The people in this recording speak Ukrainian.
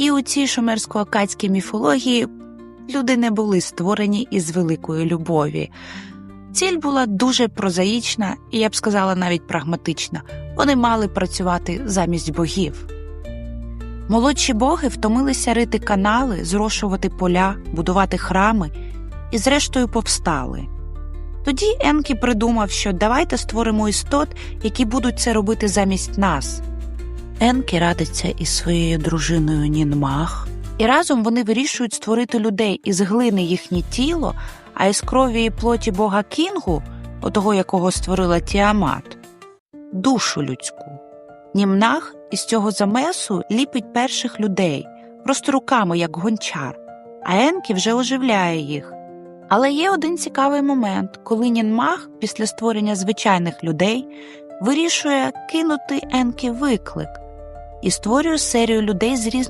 І у цій шумерсько-акадській міфології люди не були створені із великої любові. Ціль була дуже прозаїчна і, я б сказала, навіть прагматична. Вони мали працювати замість богів. Молодші боги втомилися рити канали, зрошувати поля, будувати храми і, зрештою, повстали. Тоді Енкі придумав, що давайте створимо істот, які будуть це робити замість нас. Енкі радиться із своєю дружиною Нінмах, і разом вони вирішують створити людей із глини їхнє тіло, а із крові і плоті бога Кінгу, отого якого створила Тіамат, душу людську. Німнах із цього замесу ліпить перших людей, просто руками, як гончар, а Енкі вже оживляє їх. Але є один цікавий момент, коли Нінмах після створення звичайних людей вирішує кинути Енкі виклик і створює серію людей з різними